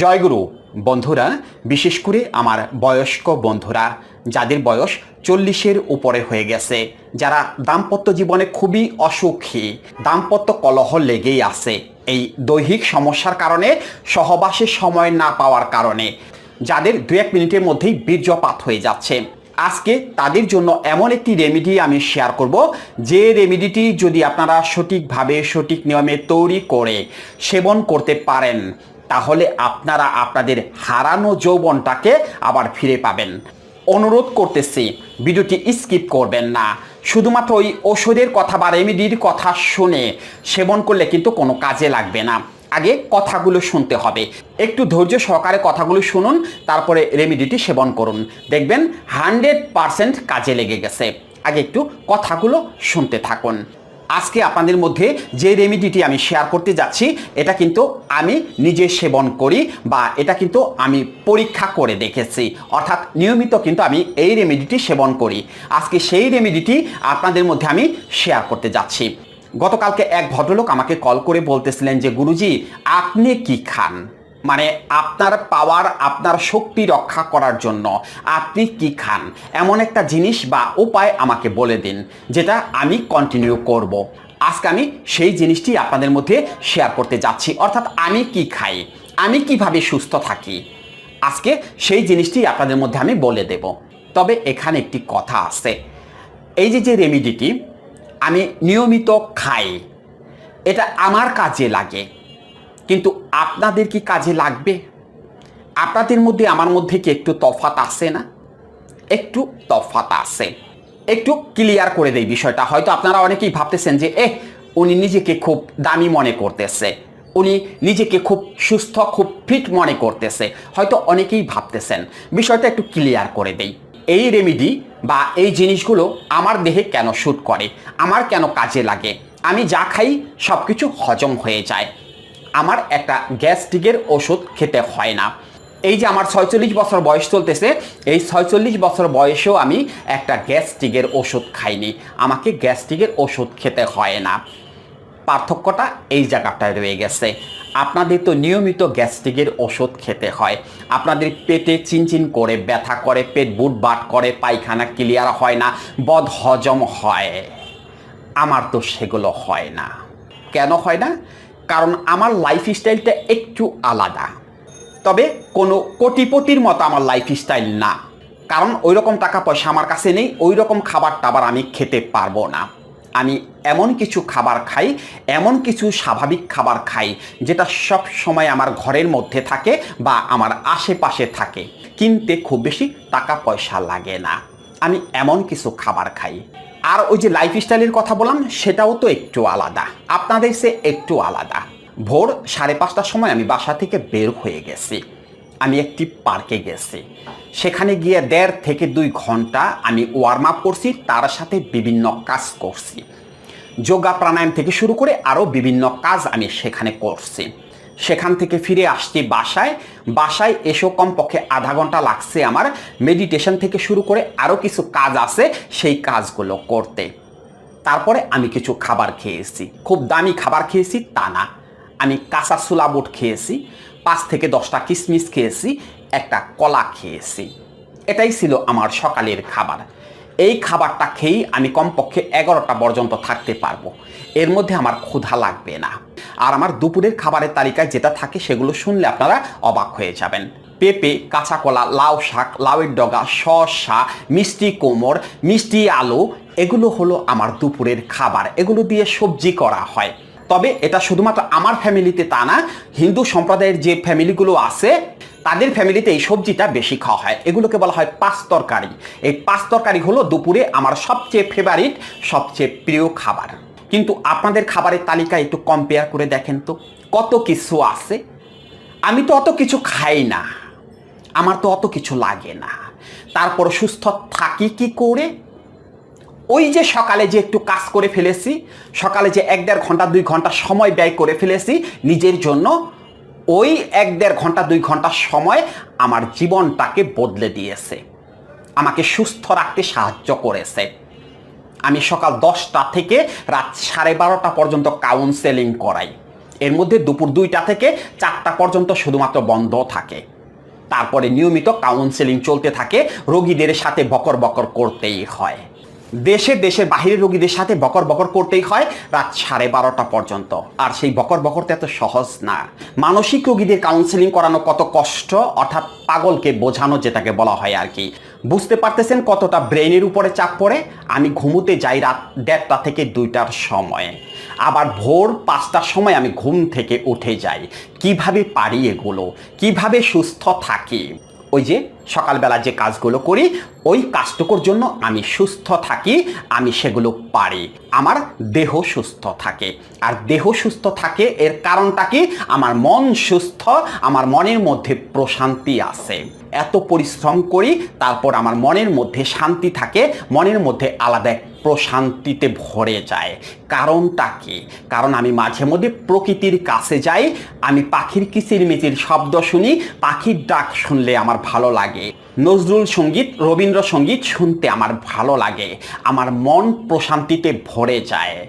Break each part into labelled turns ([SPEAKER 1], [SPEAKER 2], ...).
[SPEAKER 1] জয়গুরু, বন্ধুরা, বিশেষ করে আমার বয়স্ক বন্ধুরা, যাদের বয়স চল্লিশের উপরে হয়ে গেছে, যারা দাম্পত্য জীবনে খুবই অসুখী, দাম্পত্য কলহ লেগেই আছে, এই দৈহিক সমস্যার কারণে সহবাসের সময় না পাওয়ার কারণে, যাদের দু এক মিনিটের মধ্যেই বীর্যপাত হয়ে যাচ্ছে। আজকে তাদের জন্য এমন একটি রেমিডি আমি শেয়ার করব, যে রেমিডিটি যদি আপনারা সঠিকভাবে, সঠিক নিয়মে তৈরি করে সেবন করতে পারেন তাহলে আপনারা আপনাদের হারানো যৌবনটাকে আবার ফিরে পাবেন। অনুরোধ করতেছি, ভিডিওটি স্কিপ করবেন না। শুধুমাত্র ওই ওষুধের কথা বা রেমেডির কথা শুনে সেবন করলে কিন্তু কোনো কাজে লাগবে না। আগে কথাগুলো শুনতে হবে। একটু ধৈর্য সহকারে কথাগুলো শুনুন, তারপরে রেমেডিটি সেবন করুন। দেখবেন হান্ড্রেড পারসেন্ট কাজে লেগে গেছে। আগে একটু কথাগুলো শুনতে থাকুন। আজকে আপনাদের মধ্যে যে রেমেডিটি আমি শেয়ার করতে যাচ্ছি, এটা কিন্তু আমি নিজে সেবন করি বা এটা কিন্তু আমি পরীক্ষা করে দেখেছি। অর্থাৎ নিয়মিত কিন্তু আমি এই রেমেডিটি সেবন করি। আজকে সেই রেমেডিটি আপনাদের মধ্যে আমি শেয়ার করতে যাচ্ছি। গতকালকে এক ভদ্রলোক আমাকে কল করে বলতেছিলেন যে, গুরুজি, আপনি কি খান? মানে আপনার পাওয়ার আপনার শক্তি রক্ষা করার জন্য আপনি কি খান? এমন একটা জিনিস বা উপায় আমাকে বলে দিন, যেটা আমি কন্টিনিউ করব। আজকে আমি সেই জিনিসটি আপনাদের মধ্যে শেয়ার করতে যাচ্ছি। অর্থাৎ আমি কি খাই? আমি কীভাবে সুস্থ থাকি? আজকে সেই জিনিসটি আপনাদের মধ্যে আমি বলে দেব। তবে এখানে একটি কথা আছে। এই যে যে রেমিডিটি আমি নিয়মিত খাই, এটা আমার কাজে লাগে। কিন্তু আপনাদের কি কাজে লাগবে? আপনাদের মধ্যে, আমার মধ্যে কি একটু তফাত আছে না? একটু তফাত আছে। একটু ক্লিয়ার করে দেই বিষয়টা। হয়তো আপনারা অনেকেই ভাবতেছেন যে এ উনি নিজেকে খুব দামি মনে করতেছে। উনি নিজেকে খুব সুস্থ, খুব ফিট মনে করতেছে। হয়তো অনেকেই ভাবতেছেন। বিষয়টা একটু ক্লিয়ার করে দেই। এই রেমিডি বা এই জিনিসগুলো আমার দেহে কেন শ্যুট করে? আমার কেন কাজে লাগে? আমি যা খাই সব কিছু হজম হয়ে যায়। আমার একটা গ্যাস্ট্রিকের ওষুধ খেতে হয় না। এই যে আমার ছয়চল্লিশ বছর বয়স চলতেছে, এই ছয়চল্লিশ বছর বয়সেও আমি একটা গ্যাস্ট্রিকের ওষুধ খাইনি। আমাকে গ্যাস্ট্রিকের ওষুধ খেতে হয় না। পার্থক্যটা এই জায়গাটায় রয়ে গেছে। আপনাদের তো নিয়মিত গ্যাস্ট্রিকের ওষুধ খেতে হয়। আপনাদের পেটে চিনচিন করে, ব্যথা করে, পেট বুট বাট করে, পায়খানা ক্লিয়ার হয় না বদ হজম হয়। আমার তো সেগুলো হয় না। কেন হয় না? কারণ আমার লাইফ স্টাইলটা একটু আলাদা। তবে কোনো কোটিপতির মতো আমার লাইফ স্টাইল না। কারণ ওই রকম টাকা পয়সা আমার কাছে নেই ওই রকম খাবার টাবার আমি খেতে পারব না। আমি এমন কিছু খাবার খাই, এমন কিছু স্বাভাবিক খাবার খাই, যেটা সব সময় আমার ঘরের মধ্যে থাকে বা আমার আশেপাশে থাকে। কিনতে খুব বেশি টাকা পয়সা লাগে না। আমি এমন কিছু খাবার খাই। আর ওই যে লাইফ স্টাইলের কথা বললাম, সেটাও তো একটু আলাদা। আপনাদের সে একটু আলাদা। ভোর সাড়ে পাঁচটার সময় আমি বাসা থেকে বের হয়ে গেছি। আমি একটি পার্কে গেছি। সেখানে গিয়ে দেড় থেকে দুই ঘণ্টা আমি ওয়ার্ম আপ করছি, তার সাথে বিভিন্ন কাজ করছি। যোগা প্রাণায়াম থেকে শুরু করে আরও বিভিন্ন কাজ আমি সেখানে করছি। সেখান থেকে ফিরে আসছি বাসায়। বাসায় এসেও কমপক্ষে আধা ঘণ্টা লাগছে আমার। মেডিটেশন থেকে শুরু করে আরও কিছু কাজ আছে, সেই কাজগুলো করতে। তারপরে আমি কিছু খাবার খেয়েছি। খুব দামি খাবার খেয়েছি তা না। আমি কাঁচা সুলা বুট খেয়েছি, পাঁচ থেকে দশটা কিশমিশ খেয়েছি, একটা কলা খেয়েছি। এটাই ছিল আমার সকালের খাবার। এই খাবারটা খেয়েই আমি কমপক্ষে এগারোটা পর্যন্ত থাকতে পারব। এর মধ্যে আমার ক্ষুধা লাগবে না। আর আমার দুপুরের খাবারের তালিকায় যেটা থাকে সেগুলো শুনলে আপনারা অবাক হয়ে যাবেন। পেঁপে কাঁচা কলা লাউ শাক, লাউয়ের ডগা, শসা, মিষ্টি কোমর মিষ্টি আলু, এগুলো হলো আমার দুপুরের খাবার। এগুলো দিয়ে সবজি করা হয়। তবে এটা শুধুমাত্র আমার ফ্যামিলিতে তা না, হিন্দু সম্প্রদায়ের যে ফ্যামিলিগুলো আছে তাদের ফ্যামিলিতে এই সবজিটা বেশি খাওয়া হয়। এগুলোকে বলা হয় পাঁচ তরকারি। এই পাঁচ তরকারি হলো দুপুরে আমার সবচেয়ে ফেভারিট সবচেয়ে প্রিয় খাবার। কিন্তু আপনাদের খাবারের তালিকা একটু কম্পেয়ার করে দেখেন তো, কত কিছু আছে? আমি তো অত কিছু খাই না। আমার তো অত কিছু লাগে না। তারপর সুস্থ থাকি কি করে? ওই যে সকালে যে একটু কাজ করে ফেলেছি, সকালে যে এক দেড় ঘণ্টা, দুই ঘণ্টা সময় ব্যয় করে ফেলেছি, নিজের জন্য ওই এক দেড় ঘণ্টা, দুই ঘণ্টা সময় আমার জীবনটাকে বদলে দিয়েছে। আমাকে সুস্থ রাখতে সাহায্য করেছে। আমি সকাল দশটা থেকে রাত সাড়ে বারোটা পর্যন্ত কাউন্সেলিং করাই। এর মধ্যে দুপুর দুইটা থেকে চারটা পর্যন্ত শুধুমাত্র বন্ধ থাকে। তারপরে নিয়মিত কাউন্সেলিং চলতে থাকে। রোগীদের সাথে বকর বকর করতেই হয়। দেশে দেশের বাহিরের রোগীদের সাথে বকর বকর করতেই হয় রাত সাড়ে বারোটা পর্যন্ত। আর সেই বকর বকরটা এত সহজ না। মানসিক রোগীদের কাউন্সেলিং করানো কত কষ্ট, অর্থাৎ পাগলকে বোঝানো যেটাকে বলা হয় আর কি। বুঝতে পারতেছেন কতটা ব্রেনের উপরে চাপ পড়ে? আমি ঘুমোতে যাই রাত দেড়টা থেকে দুইটার সময়। আবার ভোর পাঁচটার সময় আমি ঘুম থেকে উঠে যাই। কীভাবে পারি এগুলো? কীভাবে সুস্থ থাকি? ওই যে সকালবেলা যে কাজগুলো করি, ওই কাজটুকুর জন্য আমি সুস্থ থাকি, আমি সেগুলো পারি। আমার দেহ সুস্থ থাকে। আর দেহ সুস্থ থাকে এর কারণটা কি? আমার মন সুস্থ, আমার মনের মধ্যে প্রশান্তি আছে। এত পরিশ্রম করি, তারপর আমার মনের মধ্যে শান্তি থাকে, মনের মধ্যে আলাদা প্রশান্তিতে ভরে যায়। কারণটা কি? কারণ আমি মাঝে মধ্যে প্রকৃতির কাছে যাই, আমি পাখির কিচিরমিচির শব্দ শুনি, পাখির ডাক শুনলে আমার ভালো লাগে। নজরুল সংগীত রবীন্দ্রসঙ্গীত শুনতে আমার ভালো লাগে। আমার মন প্রশান্তিতে ভরে যায়।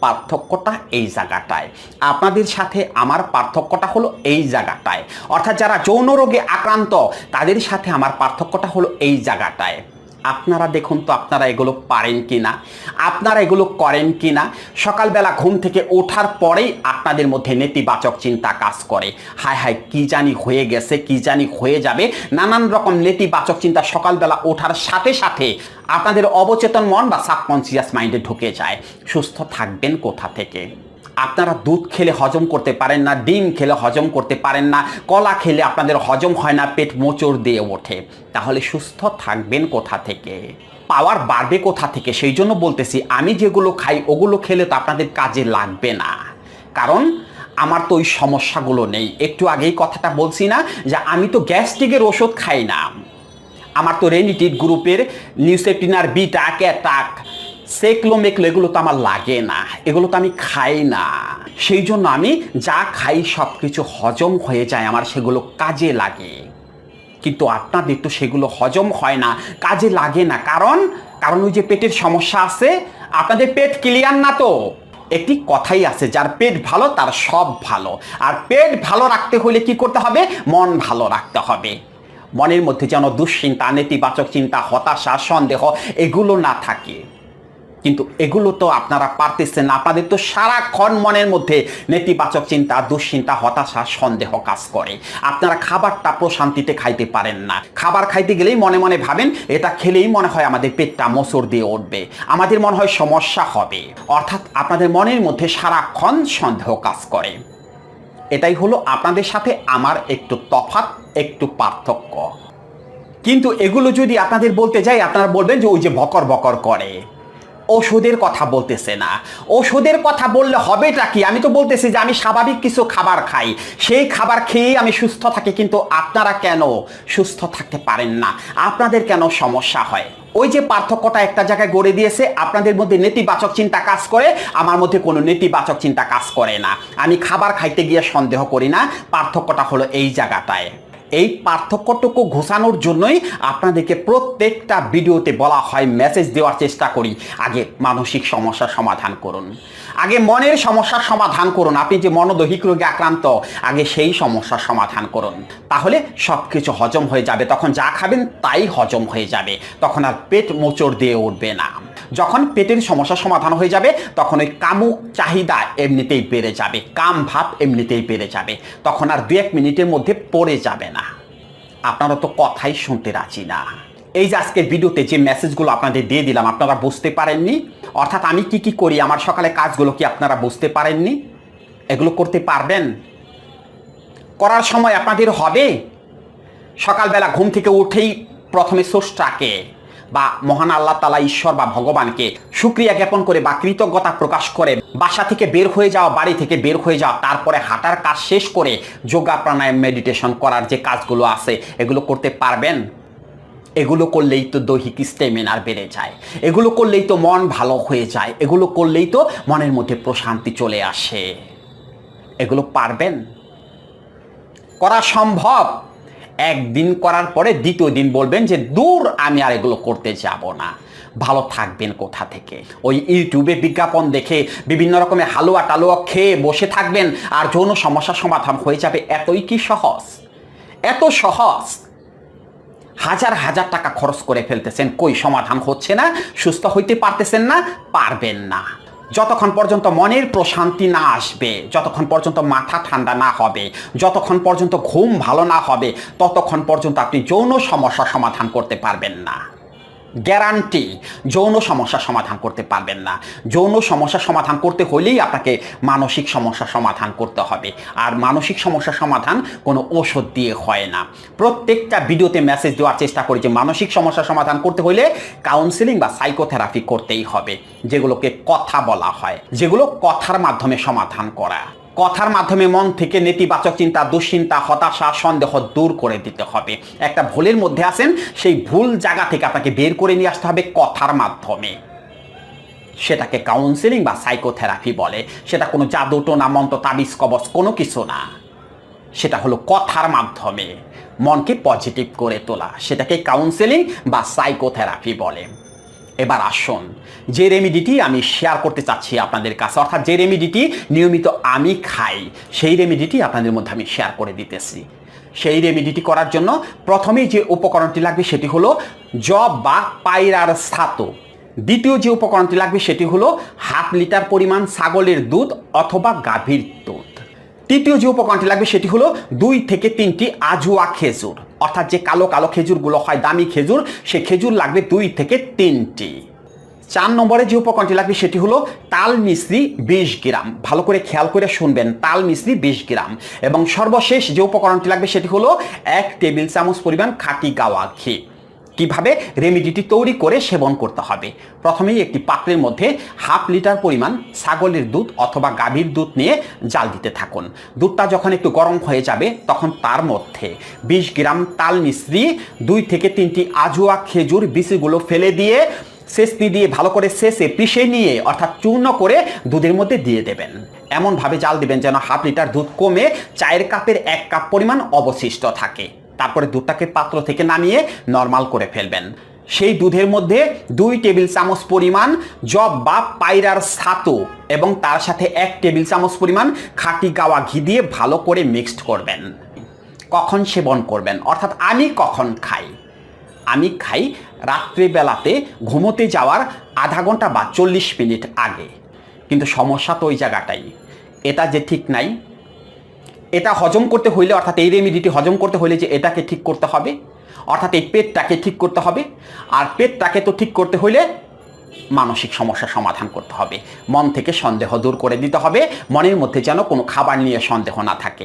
[SPEAKER 1] পার্থক্যটা এই জায়গাটায়। আপনাদের সাথে আমার পার্থক্যটা হলো এই জায়গাটায়। অর্থাৎ যারা যৌন রোগে আক্রান্ত, তাদের সাথে আমার পার্থক্যটা হলো এই জায়গাটায়। আপনারা দেখুন তো আপনারা এগুলো পারেন কি না আপনারা এগুলো করেন কি না সকালবেলা ঘুম থেকে ওঠার পরেই আপনাদের মধ্যে নেতিবাচক চিন্তা কাজ করে। হায় হায়, কি জানি হয়ে গেছে, কি জানি হয়ে যাবে। নানান রকম নেতিবাচক চিন্তা সকালবেলা ওঠার সাথে সাথে আপনাদের অবচেতন মন বা সাবকনসিয়াস মাইন্ডে ঢুকে যায়। সুস্থ থাকবেন কোথা থেকে? আপনারা দুধ খেলে হজম করতে পারেন না, ডিম খেলে হজম করতে পারেন না, কলা খেলে আপনাদের হজম হয় না, পেট মোচড় দিয়ে ওঠে। তাহলে সুস্থ থাকবেন কোথা থেকে? পাওয়ার বাড়বে কোথা থেকে? সেই জন্য বলতেছি, আমি যেগুলো খাই, ওগুলো খেলে তো আপনাদের কাজে লাগবে না। কারণ আমার তো ওই সমস্যাগুলো নেই। একটু আগেই কথাটা বলছি না যে, আমি তো গ্যাস্ট্রিকের ওষুধ খাই না। আমার তো রেনিটিড গ্রুপের নিউসেপ্টিনার বিটা ক্যাটাক সেকলো মেকলো এগুলো তো আমার লাগে না, এগুলো তো আমি খাই না। সেই জন্য আমি যা খাই সব কিছু হজম হয়ে যায়, আমার সেগুলো কাজে লাগে। কিন্তু আপনাদের তো সেগুলো হজম হয় না, কাজে লাগে না। কারণ কারণ ওই যে পেটের সমস্যা আছে, আপনাদের পেট ক্লিয়ার না তো? একটি কথাই আছে, যার পেট ভালো, তার সব ভালো। আর পেট ভালো রাখতে হলে কি করতে হবে? মন ভালো রাখতে হবে। মনের মধ্যে যেন দুশ্চিন্তা, নেতিবাচক চিন্তা, হতাশা, সন্দেহ, এগুলো না থাকে। কিন্তু এগুলো তো আপনারা পারতেছেন না। আপনাদের তো সারাক্ষণ মনের মধ্যে নেতিবাচক চিন্তা, দুশ্চিন্তা, হতাশা, সন্দেহ কাজ করে। আপনারা খাবারটা প্রশান্তিতে খাইতে পারেন না। খাবার খাইতে গেলেই মনে মনে ভাবেন, এটা খেলেই মনে হয় আমাদের পেটটা মোচড় দিয়ে উঠবে। আমাদের মনে হয় সমস্যা হবে। অর্থাৎ আপনাদের মনের মধ্যে সারাক্ষণ সন্দেহ কাজ করে। এটাই হলো আপনাদের সাথে আমার একটু তফাৎ, একটু পার্থক্য। কিন্তু এগুলো যদি আপনাদের বলতে যাই, আপনারা বলবেন যে ওই যে বকর বকর করে। ওষুধের কথা বলতেছে না। ওষুধের কথা বললে হবেটা কি? আমি তো বলতেছি যে আমি স্বাভাবিক কিছু খাবার খাই। সেই খাবার খেয়েই আমি সুস্থ থাকি, কিন্তু আপনারা কেন সুস্থ থাকতে পারেন না? আপনাদের কেন সমস্যা হয়? ওই যে পার্থক্যটা একটা জায়গায় গড়ে দিয়েছে, আপনাদের মধ্যে নেতিবাচক চিন্তা কাজ করে, আমার মধ্যে কোনো নেতিবাচক চিন্তা কাজ করে না। আমি খাবার খাইতে গিয়ে সন্দেহ করি না, পার্থক্যটা হলো এই জায়গাটায়। এই পার্থক্যটুকু ঘোষানোর জন্যই আপনাদেরকে প্রত্যেকটা ভিডিওতে বলা হয় মেসেজ দেওয়ার চেষ্টা করি। আগে মানসিক সমস্যার সমাধান করুন। আগে মনের সমস্যার সমাধান করুন। আপনি যে মনোদৈহিক রোগে আক্রান্ত, আগে সেই সমস্যার সমাধান করুন। তাহলে সব কিছু হজম হয়ে যাবে। তখন যা খাবেন তাই হজম হয়ে যাবে। তখন আর পেট মোচড় দিয়ে উঠবে না। যখন পেটের সমস্যা সমাধান হয়ে যাবে, তখন ওই কামুক চাহিদা এমনিতেই বেড়ে যাবে, কাম ভাব এমনিতেই বেড়ে যাবে, তখন আর দু এক মিনিটের মধ্যে পড়ে যাবে না। আপনারা তো কথাই শুনতে রাজি না। এই যে আজকের ভিডিওতে যে মেসেজগুলো আপনাদের দিয়ে দিলাম, আপনারা বুঝতে পারেননি? অর্থাৎ আমি কি কি করি, আমার সকালে কাজগুলো কি আপনারা বুঝতে পারেননি? এগুলো করতে পারবেন? করার সময় আপনাদের হবে। সকালবেলা ঘুম থেকে উঠেই প্রথমে স্রষ্টাকে বা মহান আল্লাহ তালা ঈশ্বর বা ভগবানকে সুক্রিয়া জ্ঞাপন করে বা কৃতজ্ঞতা প্রকাশ করে বাসা থেকে বের হয়ে যাওয়া, বাড়ি থেকে বের হয়ে যাওয়া, তারপরে হাঁটার কাজ শেষ করে যোগা প্রাণায়াম মেডিটেশন করার যে কাজগুলো আছে, এগুলো করতে পারবেন। এগুলো করলেই তো দৈহিক স্টেমিনার বেড়ে যায়। এগুলো করলেই তো মন ভালো হয়ে যায়। এগুলো করলেই তো মনের মধ্যে প্রশান্তি চলে আসে। এগুলো পারবেন? করা সম্ভব? একদিন করার পরে দ্বিতীয় দিন বলবেন যে, দূর আমি আর এগুলো করতে যাব না। ভালো থাকবেন কোথা থেকে? ওই ইউটিউবে বিজ্ঞাপন দেখে বিভিন্ন রকমের হালুয়া টালুয়া খেয়ে বসে থাকবেন আর যৌন সমস্যার সমাধান হয়ে যাবে। এতই কি সহজ? এত সহজ? হাজার হাজার টাকা খরচ করে ফেলতেছেন। কই সমাধান হচ্ছে না? সুস্থ হইতে পারতেছেন না? পারবেন না। যতক্ষণ পর্যন্ত মনের প্রশান্তি না আসবে, যতক্ষণ পর্যন্ত মাথা ঠান্ডা না হবে, যতক্ষণ পর্যন্ত ঘুম ভালো না হবে, ততক্ষণ পর্যন্ত আপনি যৌন সমস্যা সমাধান করতে পারবেন না। গ্যারান্টি যৌন সমস্যা সমাধান করতে পারবেন না। যৌন সমস্যা সমাধান করতে হলেই আপনাকে মানসিক সমস্যা সমাধান করতে হবে। আর মানসিক সমস্যা সমাধান কোনো ওষুধ দিয়ে হয় না। প্রত্যেকটা ভিডিওতে মেসেজ দেওয়ার চেষ্টা করি যে মানসিক সমস্যা সমাধান করতে হলে কাউন্সিলিং বা সাইকোথেরাপি করতেই হবে, যেগুলোকে কথা বলা হয়, যেগুলো কথার মাধ্যমে সমাধান করা। কথার মাধ্যমে মন থেকে নেতিবাচক চিন্তা, দুশ্চিন্তা, হতাশা, সন্দেহ দূর করে দিতে হবে। একটা ভুলের মধ্যে আছেন, সেই ভুল জায়গা থেকে আপনাকে বের করে নিয়ে আসতে হবে কথার মাধ্যমে। সেটাকে কাউন্সিলিং বা সাইকোথেরাপি বলে। সেটা কোনো জাদু, টোনা, মন্ত্র, তাবিজ, কবচ, কোনো কিছু না। সেটা হলো কথার মাধ্যমে। মনকে পজিটিভ করে তোলা। সেটাকে কাউন্সেলিং বা সাইকোথেরাপি বলে। এবার আসুন, যে রেমিডিটি আমি শেয়ার করতে চাচ্ছি আপনাদের কাছে, অর্থাৎ যে রেমিডিটি নিয়মিত আমি খাই, সেই রেমিডিটি আপনাদের মধ্যে আমি শেয়ার করে দিতেছি। সেই রেমিডিটি করার জন্য প্রথমেই যে উপকরণটি লাগবে সেটি হলো জব বা পায়রার ছাতু। দ্বিতীয় যে উপকরণটি লাগবে সেটি হলো হাফ লিটার পরিমাণ ছাগলের দুধ অথবা গাভীর দুধ। তৃতীয় যে উপকরণটি লাগবে সেটি হলো দুই থেকে তিনটি আজুয়া খেজুর। অর্থাৎ যে কালো কালো খেজুরগুলো হয়, দামি খেজুর সে খেজুর লাগবে দুই থেকে তিনটি। চার নম্বরে যে উপকরণটি লাগবে সেটি হলো তাল মিশ্রি বিশ গ্রাম। ভালো করে খেয়াল করে শুনবেন তাল মিশ্রি বিশ গ্রাম। এবং সর্বশেষ যে উপকরণটি লাগবে সেটি হলো এক টেবিল চামচ পরিমাণ খাঁটি গাওয়া ঘি। কীভাবে রেমিডিটি তৈরি করে সেবন করতে হবে? প্রথমেই একটি পাত্রের মধ্যে হাফ লিটার পরিমাণ ছাগলের দুধ অথবা গাভীর দুধ নিয়ে জাল দিতে থাকুন। দুধটা যখন একটু গরম হয়ে যাবে, তখন তার মধ্যে বিশ গ্রাম তাল মিশ্রি দুই থেকে তিনটি আজুয়া খেজুর বিচিগুলো ফেলে দিয়ে সেচনি দিয়ে ভালো করে শেষে পিষে নিয়ে, অর্থাৎ চূর্ণ করে দুধের মধ্যে দিয়ে দেবেন। এমনভাবে জাল দিবেন যেন হাফ লিটার দুধ কমে চায়ের কাপের এক কাপ পরিমাণ অবশিষ্ট থাকে। তারপরে দুধটাকে পাত্র থেকে নামিয়ে নর্মাল করে ফেলবেন। সেই দুধের মধ্যে দুই টেবিল চামচ পরিমাণ জব বা পায়রার ছাতু এবং তার সাথে এক টেবিল চামচ পরিমাণ খাঁটি গাওয়া ঘি দিয়ে ভালো করে মিক্সড করবেন। কখন সেবন করবেন? অর্থাৎ আমি কখন খাই? আমি খাই রাত্রিবেলাতে ঘুমোতে যাওয়ার আধা ঘণ্টা বা চল্লিশ মিনিট আগে। কিন্তু সমস্যা তো ওই জায়গাটাই। এটা যে ঠিক নাই এটা হজম করতে হইলে, অর্থাৎ এই রেমিডিটি হজম করতে হইলে যে এটাকে ঠিক করতে হবে, অর্থাৎ এই পেটটাকে ঠিক করতে হবে, আর পেটটাকে তো ঠিক করতে হইলে মানসিক সমস্যা সমাধান করতে হবে। মন থেকে সন্দেহ দূর করে দিতে হবে, মনের মধ্যে যেন কোনো খাবার নিয়ে সন্দেহ না থাকে।